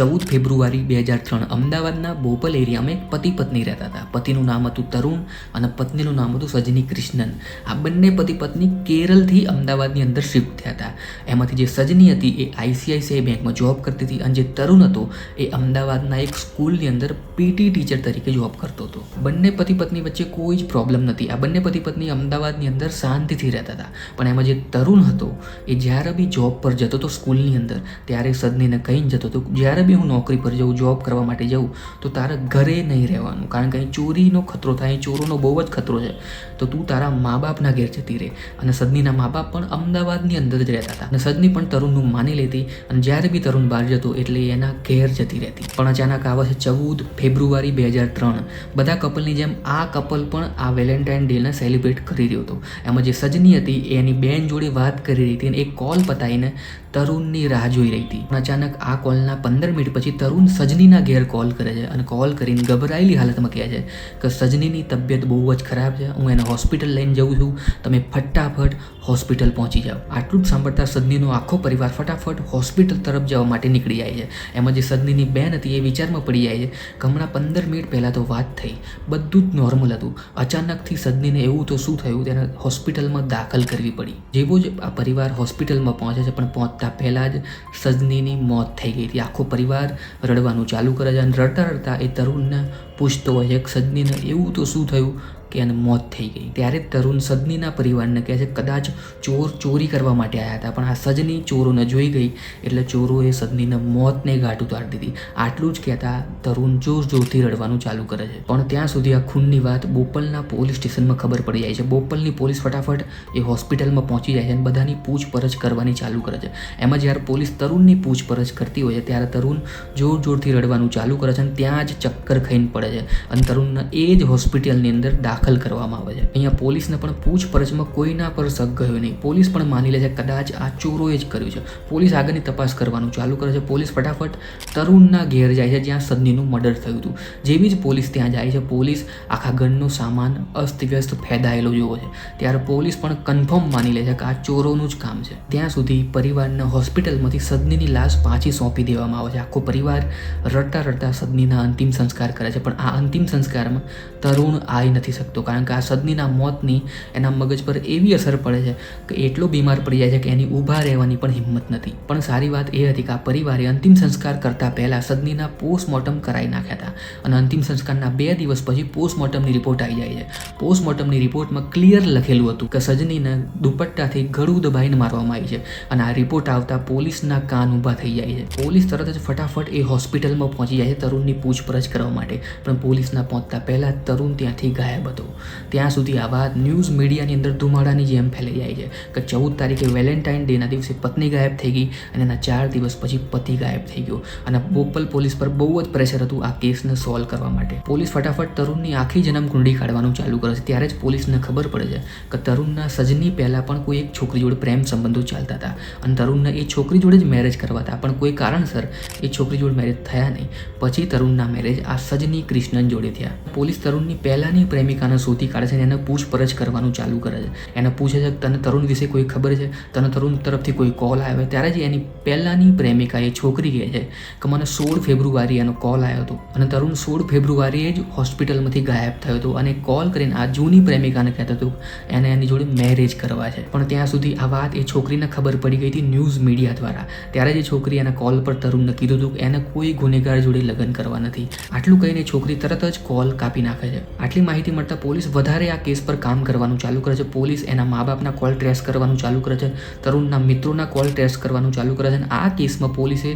ચૌદ ફેબ્રુઆરી બે હજાર ત્રણ અમદાવાદના બોપલ એરિયામાં એક પતિ પત્ની રહેતા હતા. પતિનું નામ હતું તરુણ અને પત્નીનું નામ હતું સજની કૃષ્ણન. આ બંને પતિ પત્ની કેરળથી અમદાવાદની અંદર શિફ્ટ થયા હતા. એમાંથી જે સજની હતી એ આઈસીઆઈસીઆઈ બેંકમાં જોબ કરતી હતી અને જે તરુણ હતો એ અમદાવાદના એક સ્કૂલની અંદર પીટી ટીચર તરીકે જોબ કરતો હતો. બંને પતિ પત્ની વચ્ચે કોઈ જ પ્રોબ્લેમ નથી. આ બંને પતિ પત્ની અમદાવાદની અંદર શાંતિથી રહેતા હતા. પણ એમાં જે તરુણ હતો એ જ્યારે બી જોબ પર જતો હતો સ્કૂલની અંદર, ત્યારે સદનીને કહીને જતો હતો, જ્યારે બી હું નોકરી પર જાઉં જોબ કરવા માટે જાઉં, તો તારે ઘરે નહીં રહેવાનું. કારણ કે અહીં ચોરીનો ખતરો થાય, અહીં ચોરોનો બહુ જ ખતરો છે. તો તું તારા મા બાપના ઘેર જતી રહે. અને સદનીના મા બાપ પણ અમદાવાદની અંદર જ રહેતા હતા. અને સદની પણ તરુણનું માની લેતી અને જ્યારે બી તરુણ બહાર જતો એટલે એના ઘેર જતી રહેતી. પણ અચાનક આવે છે ચૌદ ફેબ્રુઆરી બે હજાર ત્રણ, બધા કપલની જેમ આ કપલ પણ આ વેલેન્ટાઇન ડેને સેલિબ્રેટ કરી રહ્યો હતો. એમાં જે સજની હતી એની બેન જોડે વાત કરી રહી હતી અને એક કોલ પતાવીને તરુણની રાહ જોઈ રહી હતી. અચાનક આ કોલના પંદર મિનિટ પછી તરુણ સજનીના ઘેર કોલ કરે છે અને કોલ કરીને ગભરાયેલી હાલતમાં કહે છે કે સજનીની તબિયત બહુ જ ખરાબ છે, હું એને હોસ્પિટલ લઈને જઉં છું, તમે ફટાફટ હોસ્પિટલ પહોંચી જાઓ. આટલું જ સાંભળતા સજનીનો આખો પરિવાર ફટાફટ હોસ્પિટલ તરફ જવા માટે નીકળી જાય છે. એમાં જે સજનીની બેન હતી એ વિચારમાં પડી જાય છે કે હમણાં પંદર મિનિટ પહેલાં તો વાત થઈ, બધું જ નોર્મલ હતું. અચાનકથી સજનીને એવું તો શું થયું? તેને હોસ્પિટલમાં દાખલ કરવી પડી. જેવો જ આ પરિવાર હોસ્પિટલમાં પહોંચે છે, પણ પહોંચતા પહેલાં જ સજનીની મોત થઈ ગઈ હતી. આખો પરિવાર રડવાનું ચાલુ કરે છે. અને રડતા રડતા એ તરુણને પૂછતો હોય, એક સજનીને એવું તો શું થયું? કે એને મોત થઈ ગઈ. ત્યારે તરુણ સજનીના પરિવારને કહે છે, કદાચ ચોર ચોરી કરવા માટે આવ્યા હતા, પણ આ સજની ચોરોને જોઈ ગઈ, એટલે ચોરોએ સજનીને મોતને ગાંઠ ઉતારી દીધી. આટલું જ કહેતા તરુણ જોર જોરથી રડવાનું ચાલુ કરે છે. પણ ત્યાં સુધી આ ખૂનની વાત બોપલના પોલીસ સ્ટેશનમાં ખબર પડી જાય છે. બોપલની પોલીસ ફટાફટ એ હોસ્પિટલમાં પહોંચી જાય છે અને બધાની પૂછપરછ કરવાની ચાલુ કરે છે. એમાં જ્યારે પોલીસ તરુણની પૂછપરછ કરતી હોય છે, ત્યારે તરુણ જોર જોરથી રડવાનું ચાલુ કરે છે અને ત્યાં જ ચક્કર ખાઈને પડે છે. અને તરુણને એ જ હોસ્પિટલની અંદર દાખલ કરવામાં આવે છે. અહીંયા પોલીસને પણ પૂછપરછમાં કોઈના પર શક ગયો નહીં. પોલીસ પણ માની લે છે કદાચ આ ચોરોએ જ કર્યું છે. પોલીસ આગળની તપાસ કરવાનું ચાલુ કરે છે. પોલીસ ફટાફટ તરુણના ઘેર જાય છે, જ્યાં સદનીનું મર્ડર થયું હતું. જેવી જ પોલીસ ત્યાં જાય છે. પોલીસ આખા ઘરનો સામાન અસ્તવ્યસ્ત ફેદાયેલો જોવો છે. ત્યારે પોલીસ પણ કન્ફર્મ માની લે છે કે આ ચોરોનું જ કામ છે. ત્યાં સુધી પરિવારને હોસ્પિટલમાંથી સદનીની લાશ પાછી સોંપી દેવામાં આવે છે. આખો પરિવાર રડતા રડતા સદનીના અંતિમ સંસ્કાર કરે છે. પણ આ અંતિમ સંસ્કારમાં તરુણ આવી નથી શકતો. કારણ કે આ સદનીના મોતની એના મગજ પર એવી અસર પડે છે કે એટલો બીમાર પડી જાય છે કે એની ઊભા રહેવાની પણ હિંમત નથી. પણ સારી વાત એ હતી કે આ પરિવારે અંતિમ સંસ્કાર કરતાં પહેલાં સદનીના પોસ્ટમોર્ટમ કરાવી નાખ્યા હતા. અને અંતિમ સંસ્કારના બે દિવસ પછી પોસ્ટમોર્ટમની રિપોર્ટ આવી જાય છે. પોસ્ટમોર્ટમની રિપોર્ટમાં ક્લિયર લખેલું હતું કે સજનીને દુપટ્ટાથી ગળું દબાઈને મારવામાં આવી છે અને આ રિપોર્ટ આવતા પોલીસના કાન ઊભા થઈ જાય છે. પોલીસ તરત જ ફટાફટ એ હોસ્પિટલમાં પહોંચી જાય છે તરુણની પૂછપરછ કરવા માટે. પણ પોલીસના પહોંચતા પહેલાં તરુણ ત્યાંથી ગાયબ હતો. ત્યાં સુધી આ વાત ન્યૂઝ મીડિયાની અંદર ધુમાડાની જેમ ફેલાઈ જાય છે કે ચૌદ તારીખે વેલેન્ટાઇન ડેના દિવસે પત્ની ગાયબ થઈ ગઈ અને એના ચાર દિવસ પછી પતિ ગાયબ થઈ ગયો. અને બોપલ પોલીસ પર બહુ જ પ્રેશર હતું આ કેસને સોલ્વ કરવા માટે. પોલીસ ફટાફટ તરુણની આખી જન્મ કુંડી કાઢવાનું ચાલુ કરે છે. ત્યારે જ પોલીસને ખબર પડે છે કે તરુણના સજની પહેલાં પણ કોઈ એક છોકરી જોડે પ્રેમ સંબંધો ચાલતા હતા. અને તરુણને એ છોકરી જોડે જ મેરેજ કરવા હતા. પણ કોઈ કારણસર એ છોકરી જોડે મેરેજ થયા નહીં. પછી તરુણના મેરેજ આ સજની કૃષ્ણન જોડે થયા. પોલીસ તરુણની પહેલાંની પ્રેમિકાને શોધી કાઢે છે અને એને પૂછપરછ કરવાનું ચાલુ કરે છે. એને પૂછે છે, તને તરુણ વિશે કોઈ ખબર છે? તને તરુણ તરફથી કોઈ કોલ આવ્યો? ત્યારે જ એની પહેલાંની પ્રેમિકા, એ છોકરી કહે છે કે, મને સોળ ફેબ્રુઆરી એનો કોલ આવ્યો હતો. અને તરુણ સોળ ફેબ્રુઆરીએ જ હોસ્પિટલમાંથી ગાયબ થયો હતો અને કોલ કરીને આ જૂની પ્રેમિકાને કહેતો હતો, એને એની જોડે મેરેજ કરવા છે. પણ ત્યાં સુધી આ વાત એ છોકરીને ખબર પડી ગઈ હતી ન્યૂઝ મીડિયા દ્વારા. ત્યારે જે છોકરી એના કોલ પર તરુણને કીધું હતું એને કોઈ ગુનેગાર જોડે લગ્ન કરવા નથી. આટલું કહીને છોકરી તરત જ કોલ કાપી નાખે છે. આટલી માહિતી મળતા પોલીસ વધારે આ કેસ પર કામ કરવાનું ચાલુ કરે છે. પોલીસ એના મા બાપના કોલ ટ્રેસ કરવાનું ચાલુ કરે છે. તરુણના મિત્રોના કોલ ટ્રેસ કરવાનું ચાલુ કરે છે. અને આ કેસમાં પોલીસે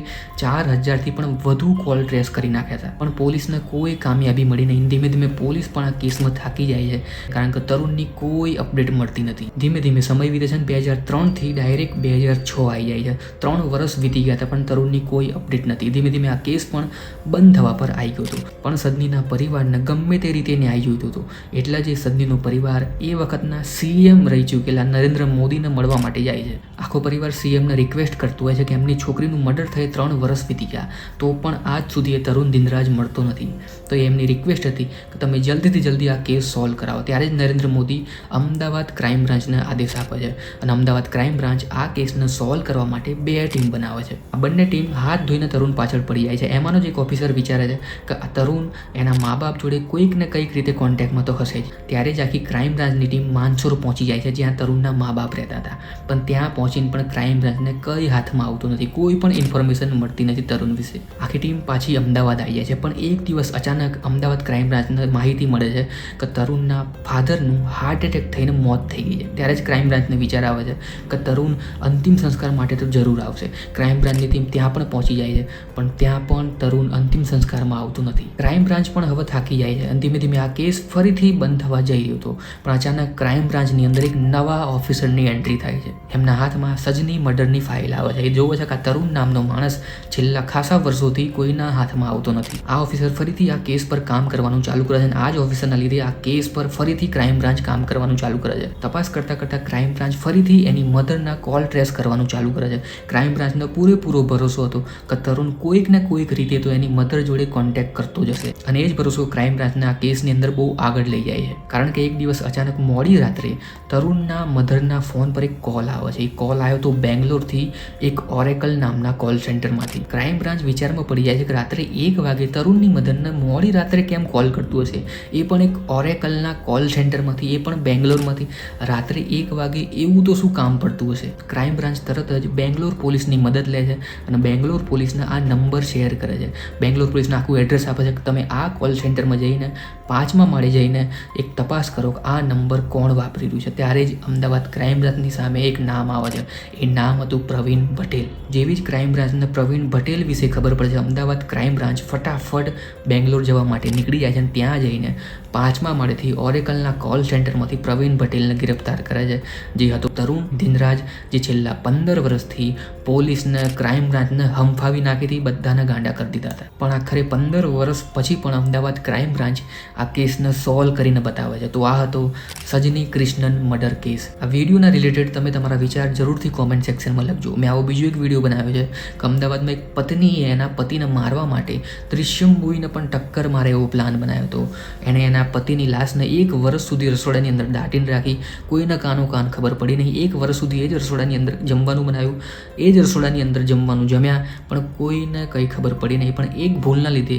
ચાર હજારથી પણ વધુ કોલ ટ્રેસ કરી નાખ્યા હતા પણ પોલીસને કોઈ કામયાબી મળી નહીં. ધીમે ધીમે પોલીસ પણ આ કેસમાં થાકી જાય છે. કારણ કે તરુણની કોઈ અપડેટ મળતી નથી. ધીમે ધીમે સમય વીતે છે બે હજાર ત્રણથી ડાયરેક્ટ બે હજાર છ આવી જાય છે. ત્રણ વર્ષ વીતી ગયા હતા, પણ તરુણની કોઈ અપડેટ નથી. ધીમે ધીમે આ કેસ પણ બંધ થવા પર આવી ગયો હતો. પણ સદનીના પરિવારને ગમે તે રીતે ન્યાય જોઈતો હતો. એટલા જ એ સજનીનો પરિવાર એ વખતના સીએમ રહી ચૂકેલા નરેન્દ્ર મોદીને મળવા માટે જાય છે. આખો પરિવાર સીએમને રિક્વેસ્ટ કરતો હોય છે કે એમની છોકરીનું મર્ડર થઈ ત્રણ વર્ષ વીતી ગયા, તો પણ આજ સુધી એ તરુણ દિનરાજ મળતો નથી. તો એમની રિક્વેસ્ટ હતી કે તમે જલ્દીથી જલ્દી આ કેસ સોલ્વ કરાવો. ત્યારે જ નરેન્દ્ર મોદી અમદાવાદ ક્રાઇમ બ્રાન્ચને આદેશ આપે છે અને અમદાવાદ ક્રાઇમ બ્રાન્ચ આ કેસને સોલ્વ કરવા માટે બે ટીમ બનાવે છે. આ બંને ટીમ હાથ ધોઈને તરુણ પાછળ પડી જાય છે. એમાંનો જ એક ઓફિસર વિચારે છે કે આ તરુણ એના મા બાપ જોડે કોઈક ને કંઈક રીતે કોન્ટેક્ટમાં તો હશે જ. ત્યારે જ આખી ક્રાઇમ બ્રાન્ચની ટીમ માનસુર પહોંચી જાય છે, જ્યાં તરુણના મા બાપ રહેતા હતા. પણ ત્યાં પહોંચીને પણ ક્રાઇમ બ્રાન્ચને કઈ હાથમાં આવતું નથી. કોઈ પણ ઇન્ફોર્મેશન મળતી નથી તરુણ વિશે. આખી ટીમ પાછી અમદાવાદ આવી જાય છે. પણ એક દિવસ અચાનક અમદાવાદ ક્રાઇમ બ્રાન્ચને માહિતી મળે છે કે તરુણના ફાધરનું હાર્ટ એટેક થઈને મોત થઈ ગઈ છે. ત્યારે જ ક્રાઇમ બ્રાન્ચને વિચાર આવે છે કે તરુણ અંતિમ સંસ્કાર માટે તો જરૂર આવશે. ક્રાઇમ બ્રાન્ચની ટીમ ત્યાં પણ પહોંચી જાય છે, પણ ત્યાં પણ તરુણ અંતિમ સંસ્કારમાં આવતું નથી. ક્રાઇમ બ્રાન્ચ પણ હવે થાકી જાય છે અને ધીમે ધીમે આ કેસ ફરીથી બંધ થવા જઈ રહ્યો હતો. પણ અચાનક ક્રાઇમ બ્રાન્ચની અંદર એક નવા ઓફિસરની એન્ટ્રી થાય છે. એમના હાથમાં સજની મર્ડરની ફાઇલ આવે છે. એ જોવે છે કે આ તરુણ નામનો માણસ છેલ્લા ખાસા વર્ષોથી કોઈના હાથમાં આવતો નથી. આ ઓફિસર ફરીથી આ કેસ પર કામ કરવાનું ચાલુ કરે છે અને આ જ ઓફિસરના લીધે આ કેસ પર ફરીથી ક્રાઇમ બ્રાન્ચ કામ કરવાનું ચાલુ કરે છે. તપાસ કરતાં કરતાં ક્રાઇમ બ્રાન્ચ ફરીથી એની મધરના કોલ ટ્રેસ કરવાનું ચાલુ કરે છે. ક્રાઇમ બ્રાન્ચનો પૂરેપૂરો ભરોસો હતો કે તરુણ કોઈક ને કોઈક રીતે તો એની મધર જોડે કોન્ટેક્ટ કરતો જશે. અને એ જ ભરોસો ક્રાઇમ બ્રાન્ચના આ કેસની અંદર બહુ આગળ લઈ જાય છે. કારણ કે એક દિવસ અચાનક મોડી રાત્રે તરુણના મધરના ફોન પર એક કોલ આવે છે. એ કોલ આવ્યો તો બેંગ્લોરથી એક ઓરેકલ નામના કોલ સેન્ટરમાંથી ક્રાઇમ બ્રાન્ચ વિચારમાં પડી જાય છે કે રાત્રે એક વાગે તરુણની મધરને મોડી રાત્રે કેમ કોલ કરતું હશે? એ પણ એક ઓરેકલના કોલ સેન્ટરમાંથી એ પણ બેંગ્લોરમાંથી. રાત્રે એક વાગે એવું તો શું કામ પડતું હશે? ક્રાઇમ બ્રાન્ચ તરત જ બેંગ્લોર પોલીસની મદદ લે છે અને બેંગ્લોર પોલીસના આ નંબર શેર કરે છે. બેંગ્લોર પોલીસને આખું એડ્રેસ આપે છે કે તમે આ કોલ સેન્ટરમાં જઈને પાંચમા માળે જઈને એક તપાસ કરો કે આ નંબર કોણ વાપરી રહ્યું છે. ત્યારે જ અમદાવાદ ક્રાઇમ બ્રાન્ચની સામે એક નામ આવે છે. એ નામ હતું પ્રવીણ પટેલ. જેવી જ ક્રાઇમ બ્રાન્ચને પ્રવીણ પટેલ વિશે ખબર પડે છે, અમદાવાદ ક્રાઇમ બ્રાન્ચ ફટાફટ બેંગ્લોર જવા માટે નીકળી જાય છે અને ત્યાં જઈને પાંચમા માળેથી ઓરેકલના કોલ સેન્ટરમાંથી પ્રવીણ પટેલને ગિરફ્તાર કરે છે. જે હતો તરુણ દિનરાજ જે છેલ્લા પંદર વર્ષથી પોલીસને ક્રાઇમ બ્રાન્ચને હંફાવી નાખી હતી બધાને ગાંડા કરી દીધા હતા. પણ આખરે પંદર વર્ષ પછી પણ અમદાવાદ ક્રાઇમ બ્રાન્ચ આ કેસને સોલ્વ કરીને બતાવે છે. તો આ હતો સજની કૃષ્ણન મર્ડર કેસ આ વિડીયોના રિલેટેડ તમે તમારા વિચાર જરૂરથી કોમેન્ટ સેક્શનમાં લખજો. મેં આવો બીજો એક વીડિયો બનાવ્યો છે. અમદાવાદમાં એક પત્નીએ એના પતિને મારવા માટે દૃશ્યમ મૂવીને પણ ટક્કર મારે એવો પ્લાન બનાવ્યો હતો. એણે એના પતિની લાશને એક વર્ષ સુધી રસોડાની અંદર દાટીને રાખી. કોઈને કાનો કાન ખબર પડી નહીં. એક વર્ષ સુધી એ જ રસોડાની અંદર જમવાનું બનાવ્યું. એ જ રસોડાની અંદર જમવાનું જમ્યા. પણ કોઈને કંઈ ખબર પડી નહીં. પણ એક ભૂલના લીધે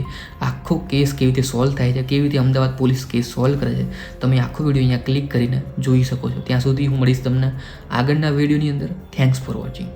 આખો કેસ કેવી રીતે સોલ્વ થાય છે, કેવી રીતે અમદાવાદ પોલીસ કેસ સોલ્વ કરે છે, તમે આખો વીડિયો અહીંયા ક્લિક કરીને જોઈ શકો છો. ત્યાં સુધી હું મળીશ તમને આગળના વિડીયોની અંદર. Thanks for watching